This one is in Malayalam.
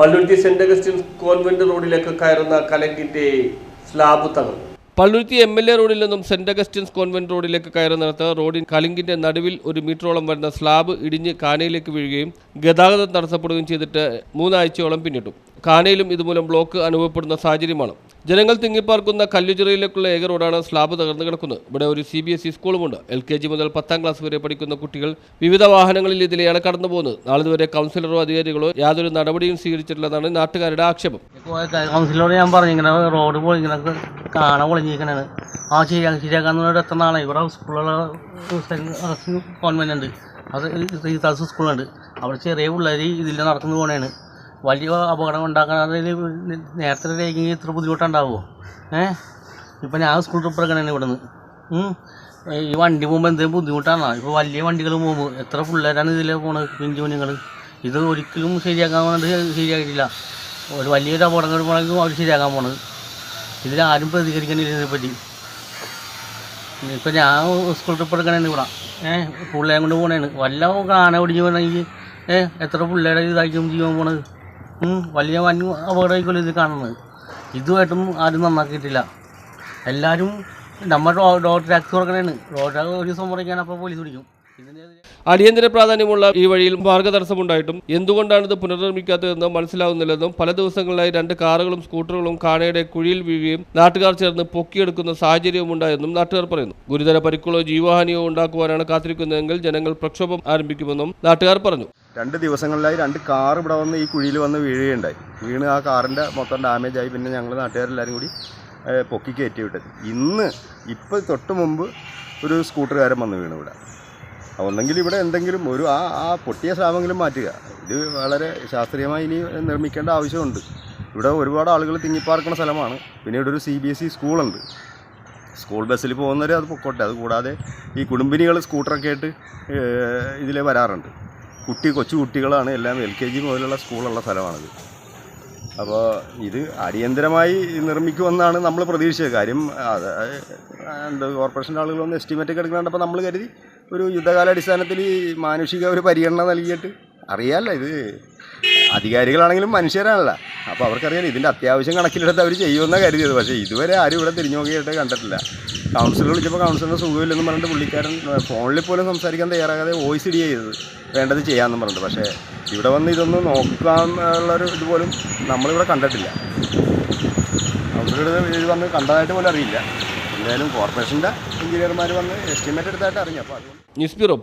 Palluruthy saint Augustine's convent റോഡിലേക്ക് കയറുന്ന കലങ്കിന്റെ സ്ലാബ് തകർന്നു. പള്ളുരുത്തി എം എൽ എ റോഡിൽ നിന്നും സെന്റ് അഗസ്റ്റിൻസ് കോൺവെന്റ് റോഡിലേക്ക് കയറുന്നിടത്ത് റോഡിൻ കലിങ്കിന്റെ നടുവിൽ ഒരു മീറ്ററോളം വരുന്ന സ്ലാബ് ഇടിഞ്ഞ് കാനയിലേക്ക് വീഴുകയും ഗതാഗതം തടസ്സപ്പെടുകയും ചെയ്തിട്ട് മൂന്നാഴ്ചയോളം പിന്നിട്ടു. കാനയിലും ഇതുമൂലം ബ്ലോക്ക് അനുഭവപ്പെടുന്ന സാഹചര്യമാണ് ജനങ്ങൾ തിങ്ങിപ്പാർക്കുന്ന കല്ലുചിറയിലേക്കുള്ള ഏക റോഡാണ് സ്ലാബ് തകർന്നു കിടക്കുന്നത് ഇവിടെ ഒരു സി ബി എസ് ഇ സ്കൂളുമുണ്ട് എൽ കെ ജി മുതൽ പത്താം ക്ലാസ് വരെ പഠിക്കുന്ന കുട്ടികൾ വിവിധ വാഹനങ്ങളിൽ ഇതിലെയാണ് കടന്നു പോകുന്നത് നാളിതുവരെ കൗൺസിലറോ അധികാരികളോ യാതൊരു നടപടിയും സ്വീകരിച്ചിട്ടില്ലെന്നാണ് നാട്ടുകാരുടെ ആക്ഷേപം കൗൺസിലറോട് ഞാൻ പറഞ്ഞു ഇങ്ങനെ റോഡ് പോയി കാണാൻ പൊളിഞ്ഞിരിക്കണാണ് ആ ശരിയാ ശരിയാക്കാന്ന് എത്ര നാളെ ഇവിടെ സ്കൂളുള്ള കോൺവെന്റ് ഉണ്ട് അത് സ്കൂളുണ്ട് അവിടെ ചെറിയ പിള്ളേർ ഇതിൽ നടക്കുന്നു പോണേണ് വലിയ അപകടം ഉണ്ടാക്കാൻ നേരത്തെ രേഖ ഇത്ര ബുദ്ധിമുട്ടുണ്ടാവുമോ? ഏഹ് ഇപ്പം ഞാൻ സ്കൂൾ ട്രിപ്പ് എടുക്കണേന് ഇവിടെ ഈ വണ്ടി പോകുമ്പോൾ എന്തെങ്കിലും ബുദ്ധിമുട്ടാണ്? ഇപ്പോൾ വലിയ വണ്ടികൾ പോകുമ്പോൾ എത്ര പിള്ളേരാണ് ഇതിൽ പോണത്? പിഞ്ചു കുഞ്ഞുങ്ങൾ ഇത് ഒരിക്കലും ശരിയാക്കാൻ വേണ്ടി ശരിയായിട്ടില്ല. ഒരു വലിയൊരു അപകടങ്ങൾ പോകണമെങ്കിൽ അവർ ശരിയാക്കാൻ പോണത്. ഇതിലാരും പ്രതികരിക്കണില്ല ഇതിനെപ്പറ്റി ഇപ്പം ഞാൻ സ്കൂൾ ട്രിപ്പ് എടുക്കണേന്ന് ഇവിടെ. ഏഹ് പിള്ളേരെ കൊണ്ട് പോകണേന്ന് വല്ല കാന പിടിച്ച് പോകണമെങ്കിൽ ഏഹ് എത്ര പിള്ളേരെ ഇതായിരിക്കും ജീവൻ പോണത്? വലിയ വൻ അപകടമായിരിക്കുമല്ലോ ഇത് കാണുന്നത്. ഇതുമായിട്ടും ആരും നന്നാക്കിയിട്ടില്ല. എല്ലാവരും നമ്മൾ റോഡ് ടാക്സ് കൊടുക്കണേണ് റോഡ് ടാക്സ് ഒരു ദിവസം അപ്പോൾ പോലീസ് പിടിക്കും. അടിയന്തര പ്രാധാന്യമുള്ള ഈ വഴിയിൽ മാർഗതടസ്സമുണ്ടായിട്ടും എന്തുകൊണ്ടാണ് ഇത് പുനർനിർമ്മിക്കാത്തതെന്ന് മനസ്സിലാവുന്നില്ലെന്നും പല ദിവസങ്ങളിലായി രണ്ട് കാറുകളും സ്കൂട്ടറുകളും കാണയുടെ കുഴിയിൽ വീഴുകയും നാട്ടുകാർ ചേർന്ന് പൊക്കിയെടുക്കുന്ന സാഹചര്യവും ഉണ്ടായെന്നും നാട്ടുകാർ പറയുന്നു. ഗുരുതര പരിക്കുകളോ ജീവഹാനിയോ ഉണ്ടാക്കുവാനാണ് കാത്തിരിക്കുന്നതെങ്കിൽ ജനങ്ങൾ പ്രക്ഷോഭം ആരംഭിക്കുമെന്നും നാട്ടുകാർ പറഞ്ഞു. രണ്ട് ദിവസങ്ങളിലായി രണ്ട് കാർ ഇവിടെ വന്ന് ഈ കുഴിയിൽ വന്ന് വീഴുകയുണ്ടായി. വീണ് ആ കാറിന്റെ മൊത്തം ഡാമേജ് ആയി. പിന്നെ ഞങ്ങൾ നാട്ടുകാരെല്ലാവരും കൂടി പൊക്കി കയറ്റി വിട്ടത്. ഇന്ന് ഇപ്പോൾ തൊട്ട് മുമ്പ് ഒരു സ്കൂട്ടറുകാരൻ വന്ന് വീണു ഇവിടെ. ഒന്നെങ്കിൽ ഇവിടെ എന്തെങ്കിലും ഒരു ആ ആ പൊട്ടിയ സ്രാവെങ്കിലും മാറ്റുക. ഇത് വളരെ ശാസ്ത്രീയമായി ഇനി നിർമ്മിക്കേണ്ട ആവശ്യമുണ്ട്. ഇവിടെ ഒരുപാട് ആളുകൾ തിങ്ങിപ്പാർക്കുന്ന സ്ഥലമാണ്. പിന്നെ ഇവിടെ ഒരു സി ബി എസ് ഇ സ്കൂളുണ്ട്. സ്കൂൾ ബസ്സിൽ പോകുന്നവർ അത് പൊക്കോട്ടെ. അത് കൂടാതെ ഈ കുടുംബിനികൾ സ്കൂട്ടറൊക്കെ ആയിട്ട് ഇതിൽ വരാറുണ്ട്. കുട്ടി കൊച്ചു കുട്ടികളാണ് എല്ലാം എൽ കെ ജി മുതലുള്ള സ്കൂളുള്ള സ്ഥലമാണിത്. അപ്പോൾ ഇത് അടിയന്തരമായി നിർമ്മിക്കുമെന്നാണ് നമ്മൾ പ്രതീക്ഷിച്ചത്. കാര്യം അത് എന്ത് കോർപ്പറേഷന്റെ ആളുകൾ ഒന്ന് എസ്റ്റിമേറ്റ് ഒക്കെ എടുക്കുന്നുണ്ടപ്പോൾ നമ്മൾ കരുതി ഒരു യുദ്ധകാലാടിസ്ഥാനത്തിൽ മാനുഷിക ഒരു പരിഗണന നൽകിയിട്ട് അറിയാമല്ല ഇത്. അധികാരികളാണെങ്കിലും മനുഷ്യരാണല്ലോ അപ്പോൾ അവർക്കറിയാം ഇതിന്റെ അത്യാവശ്യം കണക്കിലെടുത്ത് അവർ ചെയ്യുമെന്നാണ് കരുതിയത്. പക്ഷേ ഇതുവരെ ആരും ഇവിടെ തിരിഞ്ഞു നോക്കിയിട്ട് കണ്ടിട്ടില്ല. കൗൺസിലർ വിളിച്ചപ്പോൾ കൗൺസിലറിന് സുഖമില്ലെന്ന് പറഞ്ഞിട്ട് പുള്ളിക്കാരൻ ഫോണിൽ പോലും സംസാരിക്കാൻ തയ്യാറാകാതെ വോയിസ് ഇടി ചെയ്തത്. വേണ്ടത് ചെയ്യാമെന്ന് പറഞ്ഞിട്ട്. പക്ഷേ ഇവിടെ വന്ന് ഇതൊന്ന് നോക്കാനുള്ളൊരു ഇതുപോലും നമ്മളിവിടെ കണ്ടിട്ടില്ല. അവരുടെ ഇത് വന്ന് കണ്ടതായിട്ട് പോലും അറിയില്ല. എന്തായാലും കോർപ്പറേഷന്റെ എഞ്ചിനീയർമാർ വന്ന് എസ്റ്റിമേറ്റ് എടുത്തായിട്ട് അറിഞ്ഞു. അപ്പോൾ അതുകൊണ്ട് ന്യൂസ് ബ്യൂറോ